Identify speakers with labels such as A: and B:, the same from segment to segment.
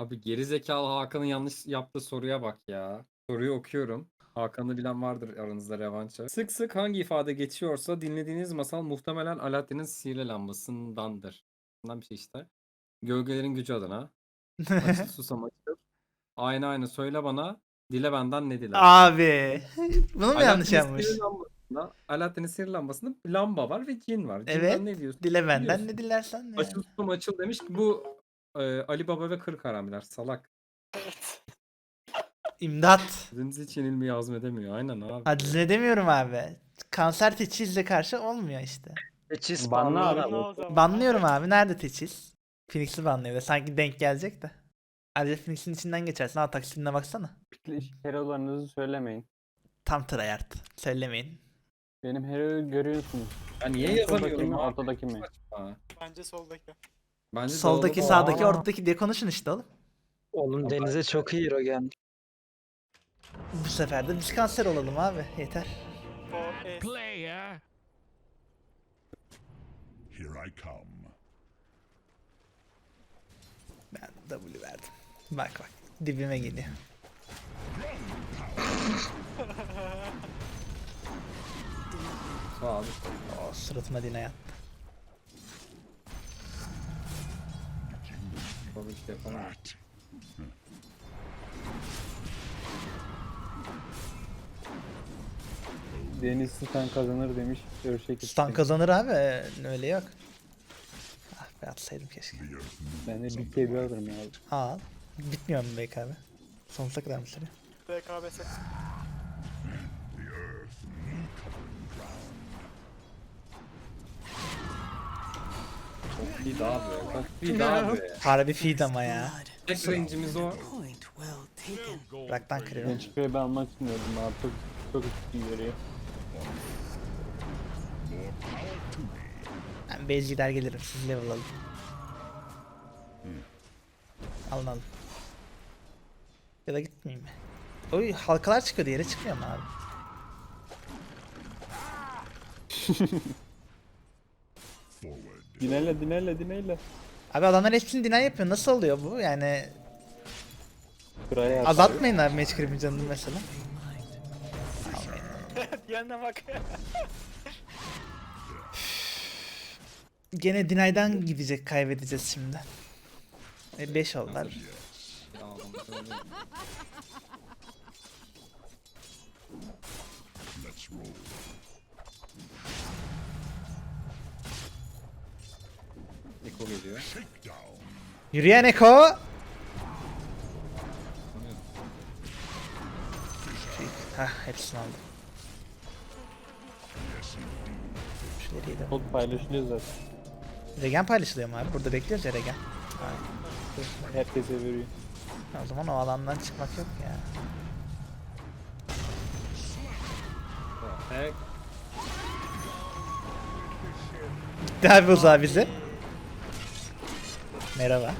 A: Abi geri zekalı Hakan'ın yanlış yaptığı soruya bak ya. Soruyu okuyorum. Hakan'ı bilen vardır aranızda revança. Sık sık hangi ifade geçiyorsa dinlediğiniz masal muhtemelen Alaaddin'in sihirli lambasındandır. Bundan bir şey işte. Gölgelerin gücü adına. Açıl susam açıl. Aynı aynı söyle bana. Dile benden ne diler?
B: Abi. Bunu mu yanlış yapmış?
A: Alaaddin'in sihirli lambasında lamba var ve cin var. Cinden
B: Evet.
A: ne diyorsun?
B: Dile benden ne dilersen. ne?
A: Açıl susam açıl demiş ki bu e, Ali Baba ve Kırk Haramiler salak.
B: İmdat.
A: Deniz hiç yenilmeyi azmedemiyor. Aynen abi.
B: Hadi ne demiyorum abi. Kanser teçhizle karşı olmuyor işte.
C: Teçhiz
D: Banla
C: banlı
D: abi.
C: abi.
D: o zaman.
B: Banlıyorum abi. Nerede teçhiz? Phoenix'i banlıyor. Sanki denk gelecek de. Ayrıca Phoenix'in içinden geçersin. Al taksitine baksana.
D: Hero'larınızı söylemeyin.
B: Tam tryhard. Söylemeyin.
D: Benim hero'yu görüyorsunuz.
A: Ya niye yazamıyorum
D: mi,
A: abi?
D: ortadaki mi?
A: Saçma.
E: Bence soldaki.
A: Bence
B: Soldaki,
A: doğru.
B: sağdaki,
D: Aa.
B: ortadaki diye konuşun işte oğlum.
C: Oğlum denize çok iyi hero gelmiş.
B: Bu sefer de biz kanser olalım abi. Yeter.
F: Player.
G: Here I come.
B: Ben W verdim. Bak bak. Dibime geliyor.
A: Abi.
B: O suratıma dine yattı.
A: Kılıç yapamam.
D: Deniz Stan kazanır demiş. Görüşecek
B: Stan kazanır abi. E, öyle yok. Ah be atsaydım keşke.
D: Ben de bir KB alırım ya.
B: Al. Bitmiyor mu BKB? Sonsuza kadar mı sürüyor?
E: BKB
A: 8. Feed abi. Bak abi.
B: Harbi feed ama ya.
A: Tek o.
B: Raktan
D: Ben
B: kırıyorum.
D: çıkıyor ben almak istiyordum artık. Çok üstün görüyor.
B: Ben base gider gelirim. Siz level alın. Alın alın. Ya da gitmeyeyim mi? Oy halkalar çıkıyor yere çıkmıyor mu abi?
D: Dinele dinele dinele.
B: Abi adamlar hepsini deny yapıyor. Nasıl oluyor bu? Yani
D: Sıraya at.
B: azaltmayın abi match creep'in canını mesela.
E: Diğerine bak.
B: Gene deny'den gidecek kaybedeceğiz şimdi. 5 oldular.
G: Shakedown.
B: Yürüyen Eko. Hah hepsini aldım. Şuları yedim.
D: Kod paylaşılıyor zaten.
B: Regen paylaşılıyor mu abi? Burada bekliyoruz ya regen.
D: Herkese veriyor.
B: O zaman o alandan çıkmak yok ya.
A: Tek.
B: Gitti abi uzağa bizi. Merhaba.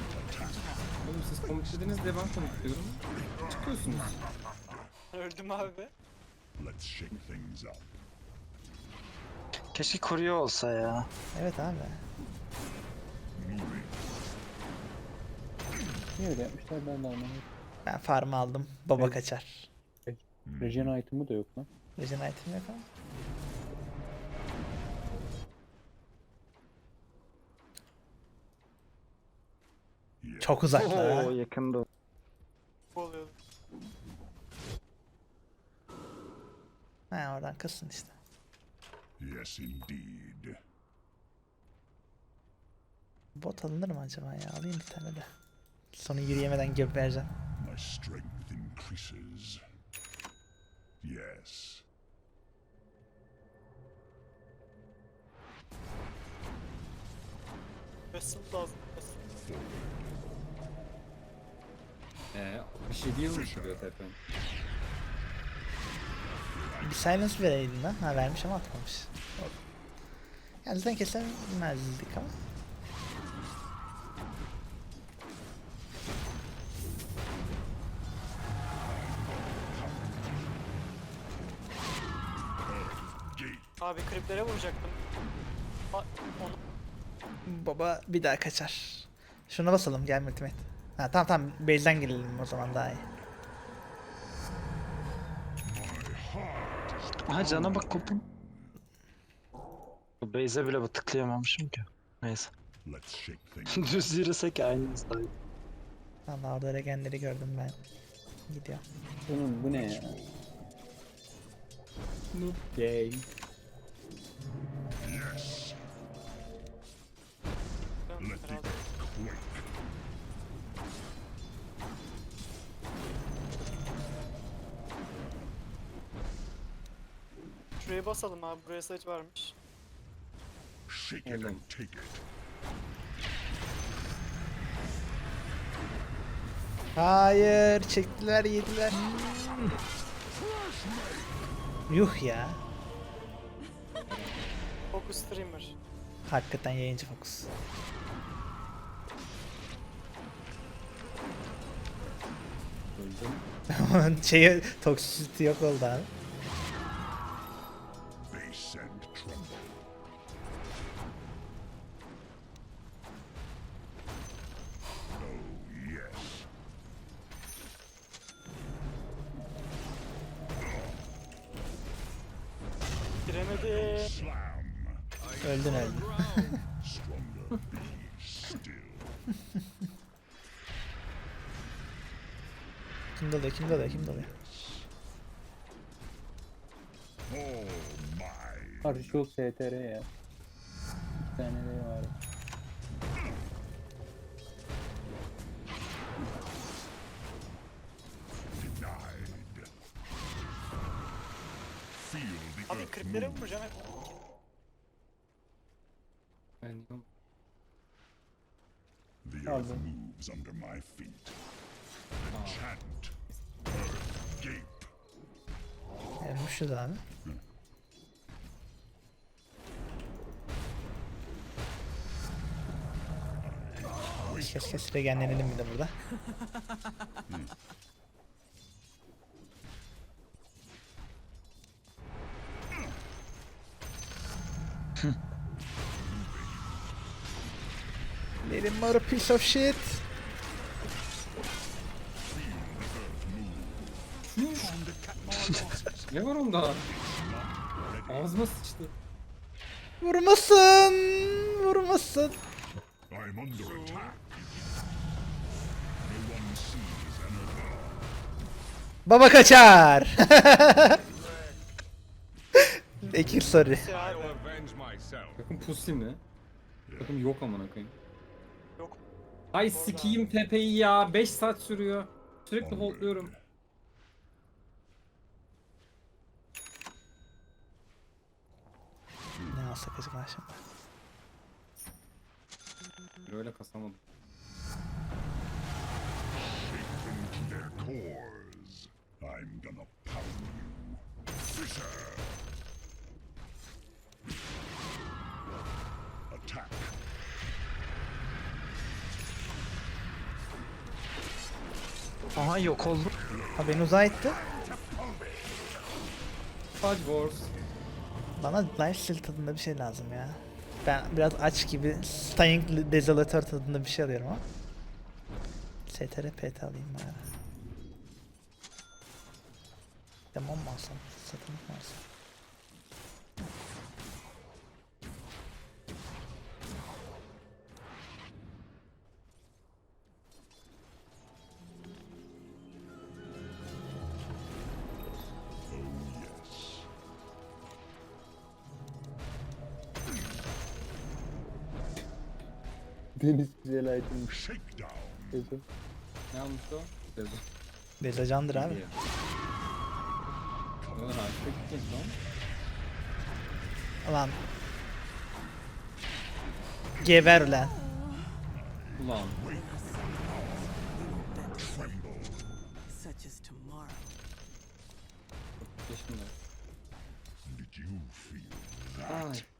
A: Oğlum siz komiklediniz diye ben komikliyorum. Çıkıyorsunuz.
E: Öldüm abi.
G: Let's shake things up.
C: Keşke kuruyor olsa ya.
B: Evet abi.
D: Niye öyle yapmışlar ben de anlamadım.
B: Ben farmı aldım. Baba
D: Evet.
B: kaçar.
D: Regen item'ı da yok lan.
B: Regen item yok ama. Çok uzakta.
C: Oo yakında.
E: Oluyordu.
B: Ha oradan kızsın işte.
G: Yes, indeed.
B: Bot alınır mı acaba ya? Alayım bir tane de. Sonra yürüyemeden gebereceğim.
G: My strength increases. Yes.
E: Vessel lazım. Vessel.
A: Ee, 67 yıl mı sürüyor tepem?
B: Bir silence vereydin lan. Ha vermiş ama atmamış. Yani zaten kesemezdik ama.
E: Abi kriplere vuracaktım. A onu
B: Baba bir daha kaçar. Şuna basalım gel ultimate. Ha tamam tamam base'den gelelim o zaman daha iyi.
C: Aha cana bak kopun. Bu base'e bile bu tıklayamamışım ki. Neyse. Düz yürüsek aynı sayı.
B: Valla orada regenleri gördüm ben. Gidiyor.
D: Bunun bu ne ya? Noob game.
E: Ben
G: Let the
E: herhalde
G: quake.
E: Şuraya basalım abi. Buraya site varmış.
G: Shake it and take it.
B: Hayır çektiler yediler. Yuh ya.
E: Focus streamer.
B: Hakikaten yayıncı fokus.
A: Öldüm.
B: Şeyi toksicity yok oldu abi.
G: Slam.
B: Öldün öldün. Kim doluyor kim doluyor kim doluyor.
G: My.
D: Karşı çok STR ya. İki tane de var.
G: Denied. Feel
E: Abi
G: earth
E: kriplere
G: move.
E: vuracağım hep.
A: Ben
G: The earth moves under my feet. Enchant. Earth gape.
B: Ölmüşüz abi. Kes kes kes regenlenelim bir de burada. Little more piece of shit.
A: Ne var onda? Ağzıma sıçtı.
B: Vurmasın. Vurmasın. Baba kaçar. Ekir sorry.
E: Abi.
A: Takım pussy mi? Takım yok amına koyayım.
E: Yok.
A: Ay sikiyim tepeyi ya. 5 saat sürüyor. Sürekli holdluyorum.
B: Ne alsak acaba şimdi?
A: Böyle kasamadım.
G: Into their cores. I'm gonna pound you. Fissure.
C: Aha yok oldu.
B: Ha beni uzağa itti.
A: Fudge Wars.
B: Bana lifesteal tadında bir şey lazım ya. Ben biraz aç gibi Staying Desolator tadında bir şey alıyorum ama. STR PT alayım bari. Demon mu alsam? Satın mı alsam?
D: Deniz güzel.
G: Shakedown.
D: Dedim.
A: Ne almış o? Dedim.
B: Dezacandır abi.
A: Ulan harika gitmiş lan.
B: Ulan. Geber ulan.
A: Ulan.
G: Did you feel that?
A: Ay.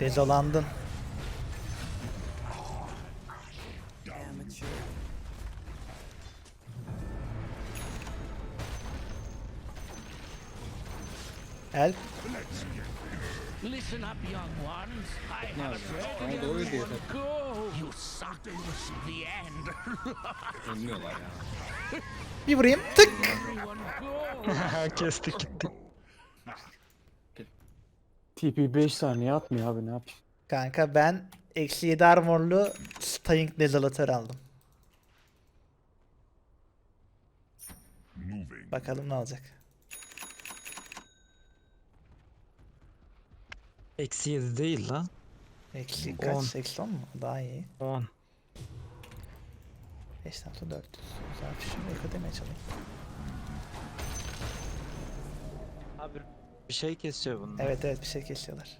B: Dezolandın.
F: Amateur.
B: El
H: Listen up, young ones. I have a
A: Ama doğru diye
H: go. You suck. The end.
A: ölmüyorlar ya.
B: bir vurayım. Tık.
C: Kestik gitti.
D: TP 5 saniye atmıyor abi ne yapayım?
B: Kanka ben eksi 7 armorlu Staying Desolator aldım.
G: Moving.
B: Bakalım ne olacak.
C: Eksi 7 değil lan.
B: Eksi
C: On.
B: kaç? Eksi 10 mu? Daha iyi.
C: 10.
B: 5 tane 400. Güzel bir şey. Açalım.
C: Abi bir şey kesiyor bunlar.
B: Evet evet bir şey kesiyorlar.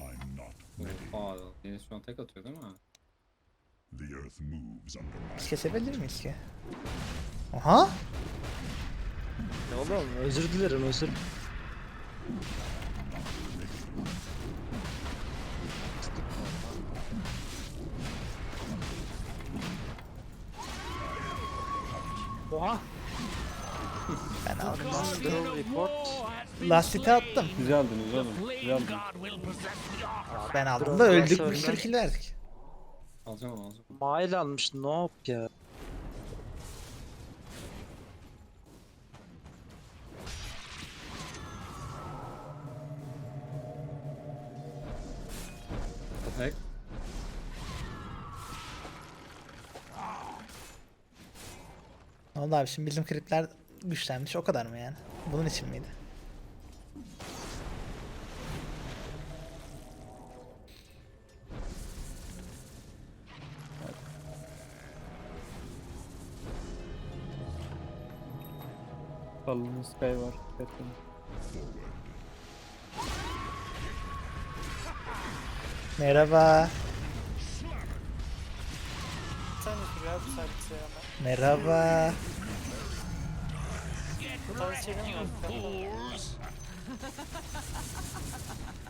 G: I'm not ready.
A: Aa, Deniz şu an tek atıyor değil mi?
G: The earth moves under my
B: Biz kesebilir miyiz ki? Aha!
C: Ne oğlum özür dilerim özür. Oha.
B: Ben aldım.
C: Draw report.
B: Last hit'e attım.
H: Possess the ark.
B: Ben aldım da öldük bir sürü kill verdik.
A: Alacağım onu alacağım.
C: Mail almış no ya.
A: Tek.
B: Ne oldu abi şimdi bizim kripler güçlenmiş o kadar mı yani? Bunun için miydi?
D: Kalın Sky var. Dikkat edin.
B: Merhaba.
E: Sen dur ya.
B: Merhaba.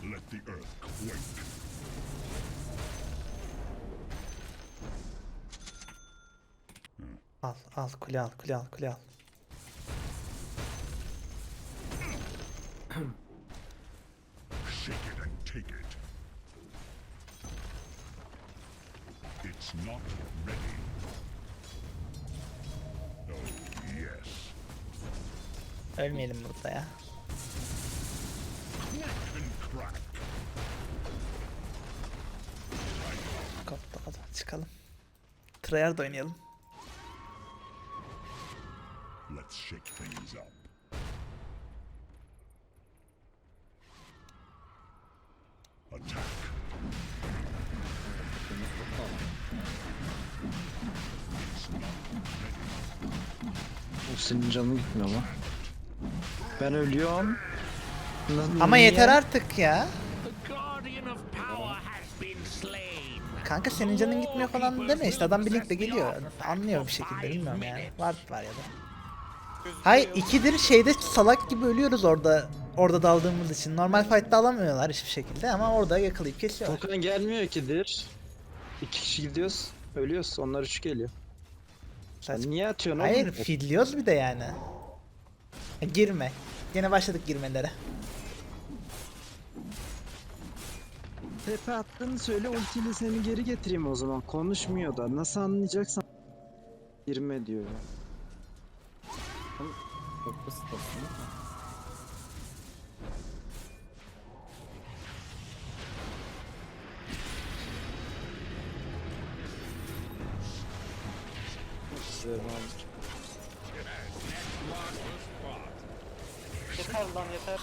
G: Let the earth quake.
B: Al al kule al kule al kule al.
G: Shake it and take it. It's not ready. Oh, yes.
B: Ölmeyelim burada ya. Hadi çıkalım. Tryhard oynayalım.
G: Let's shake things up.
C: O senin canın gitmiyor lan. Ben ölüyorum. Lan
B: Ama
C: niye?
B: yeter artık ya. Kanka senin canın gitmiyor falan deme işte adam bir linkle geliyor. Anlıyor bir şekilde bilmiyorum yani. Var var ya da. Hay ikidir şeyde salak gibi ölüyoruz orada orada daldığımız için. Normal fight'ta alamıyorlar hiçbir şekilde ama orada yakalayıp kesiyorlar.
C: Tokan gelmiyor kidir. İki kişi gidiyoruz. Ölüyoruz. Onlar üç geliyor.
B: Saçma.
C: niye atıyorsun
B: Hayır
C: oğlum?
B: fidliyoruz bir de yani. Girme. Yine başladık girmelere.
C: Tepe attığını söyle ultiyle seni geri getireyim o zaman. Konuşmuyor da. Nasıl anlayacaksan. Girme diyor. ya.
A: Çok basit aslında.
E: Yeter lan yeter.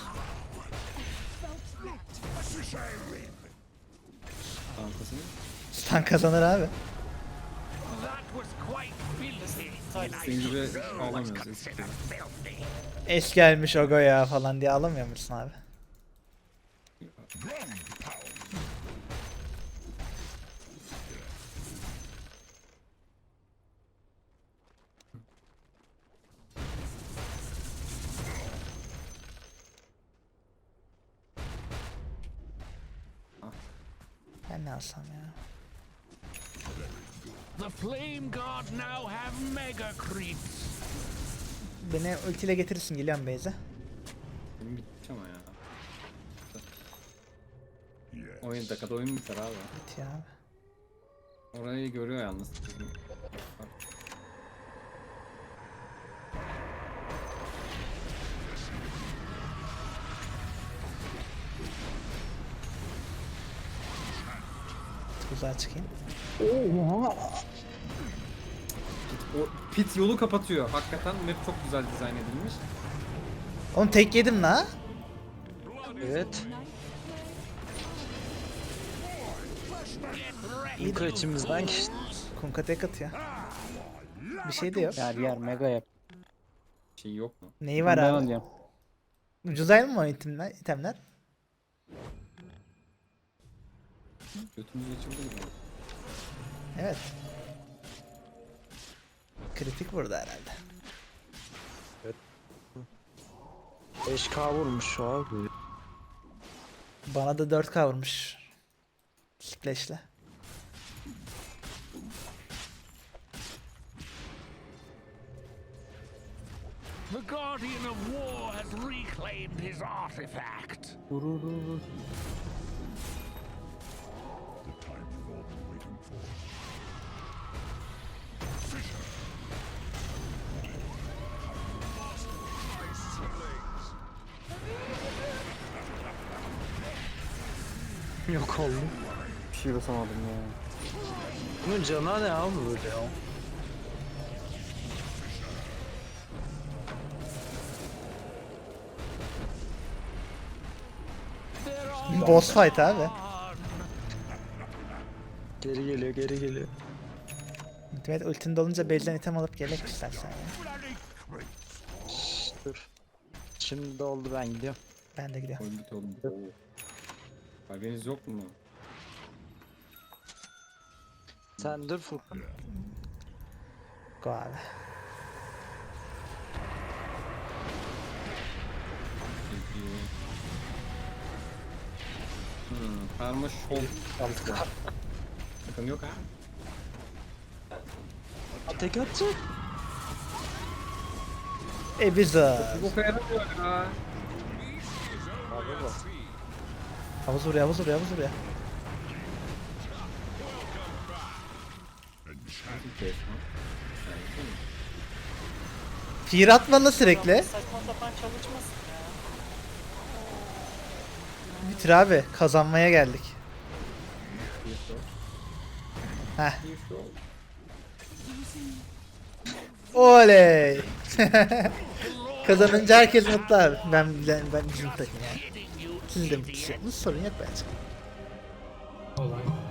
A: Tankasını.
B: Stan kazanır abi.
A: Senin gibi ağlamıyoruz eskiden.
B: Es gelmiş Ogo ya falan diye alamıyor musun abi? alsam ya.
H: The Flame Guard now have mega creeps.
B: Beni ultiyle getirirsin geliyorum Beyza.
A: Benim bitti ama ya. Oyun dakikada oyun biter abi.
B: Bit ya.
A: Orayı görüyor yalnız.
B: Uzağa çıkayım.
A: O pit yolu kapatıyor. Hakikaten map çok güzel dizayn edilmiş.
B: Oğlum tek yedim la.
C: Evet. İlk içimizden geçti.
B: Kunka tek atıyor. Bir şey de yok.
D: Yer yer mega yap.
A: Şey yok mu?
B: Neyi var
D: Ben
B: abi?
D: alıyorum.
B: Ucuz ayrı mı o itemler? itemler?
A: Götümüz geçirdi gibi.
B: Evet. Kritik burada herhalde.
C: 5k vurmuş abi.
B: Bana da 4 kavurmuş. Splash'le.
H: The Guardian of War has reclaimed his artifact.
C: Yok oldu.
D: Bir şey basamadım ya.
C: Bunun canı ne abi böyle ya?
B: Boss fight abi.
C: Geri geliyor geri geliyor.
B: Ultimate ultin dolunca belden item alıp gelek istersen ya.
C: Şşş, dur. Şimdi oldu ben gidiyorum.
B: Ben de gidiyorum.
A: Oğlum. Haberiniz yok mu?
C: Sen dur Furkan.
B: Abi.
A: Peki. Hmm, karma şov. Bakın yok ha.
C: Tek atacak.
B: E bize.
A: Bu boka yaramıyor ya.
B: Havuz vuruyor havuz vuruyor havuz vuruyor. Fear atma la sürekli.
E: Saçma sapan çalışmasın ya.
B: Bitir abi. Kazanmaya geldik. Heh. Oley. Kazanınca herkes mutlu abi. Ben ben, ben bizim takım yani. Siz de mutlusunuz. Sorun yok bence.
H: Olay.